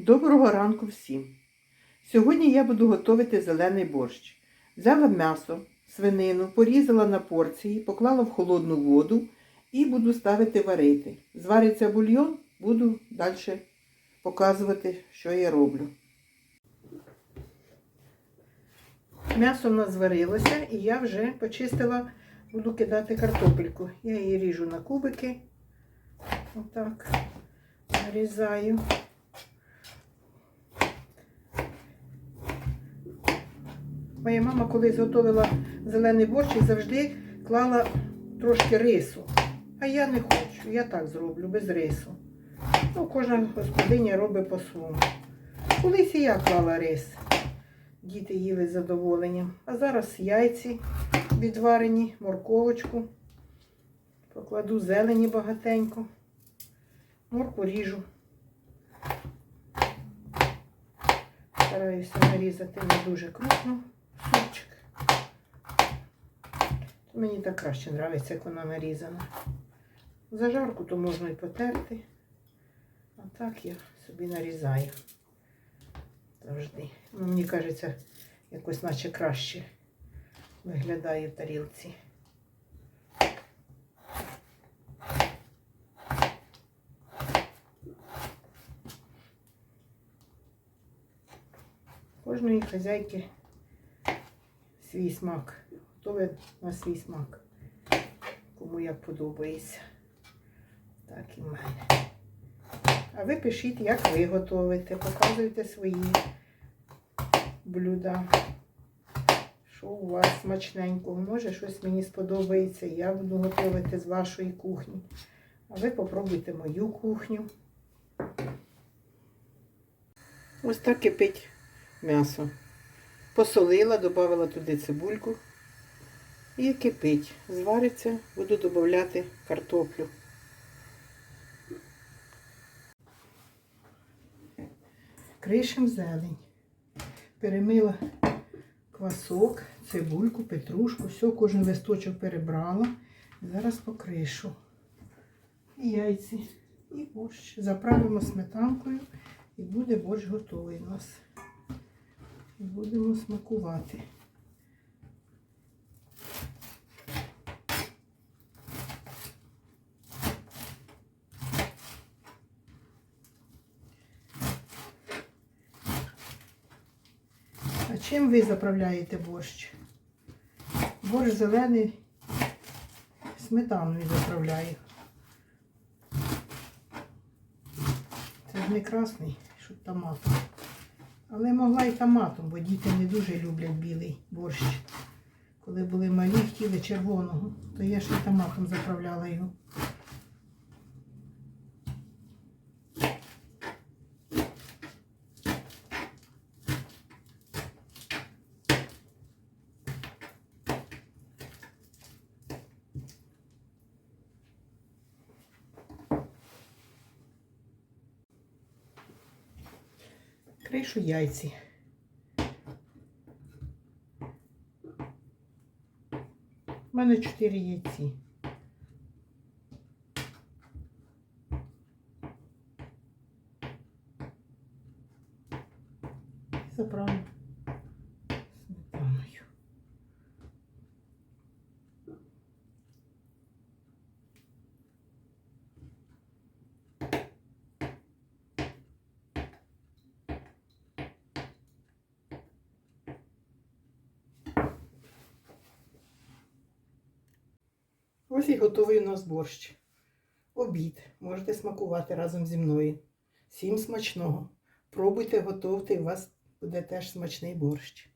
Доброго ранку всім! Сьогодні я буду готувати зелений борщ. Взяла м'ясо, свинину, порізала на порції, поклала в холодну воду і буду ставити варити. Звариться бульйон, буду далі показувати, що я роблю. М'ясо в нас зварилося і я вже почистила, буду кидати картопельку. Я її ріжу на кубики. Отак. Нарізаю. Моя мама колись готувала зелений борщ завжди клала трошки рису. А я не хочу, я так зроблю, без рису. Ну, кожна господиня робить по-своєму. Колись і я клала рис. Діти їли з задоволенням. А зараз яйці відварені, морковочку. Покладу зелені багатенько. Морку ріжу. Стараюся нарізати не дуже крупно Мені так краще подобається, як вона нарізана. Зажарку то можна і потерти. А так я собі нарізаю. Завжди. Ну, мені кажеться, якось наче краще виглядає в тарілці. Кожної хазяйки свій смак. Готове на свій смак. Кому як подобається. Так і в мене. А ви пишіть, як ви готуєте, показуйте свої блюда. Що у вас смачненького? Може, щось мені сподобається, я буду готувати з вашої кухні. А ви попробуйте мою кухню. Ось так кипить м'ясо. Посолила, додала туди цибульку і кипить. Звариться, буду додати картоплю. Кришем зелень. Перемила квасок, цибульку, петрушку, все, кожен листочок перебрала. Зараз покришу. І яйці, і борщ. Заправимо сметанкою і буде борщ готовий у нас. І будемо смакувати. Чим ви заправляєте борщ? Борщ зелений сметаною заправляю. Це ж не красний, що томатом. Але могла й томатом, бо діти не дуже люблять білий борщ. Коли були малі, хотіли червоного, то я ще томатом заправляла його. Кришу яйці. У мене 4 яйці. Заправлю сметаною. Ось і готовий у нас борщ. Обід. Можете смакувати разом зі мною. Всім смачного. Пробуйте, готуйте, і у вас буде теж смачний борщ.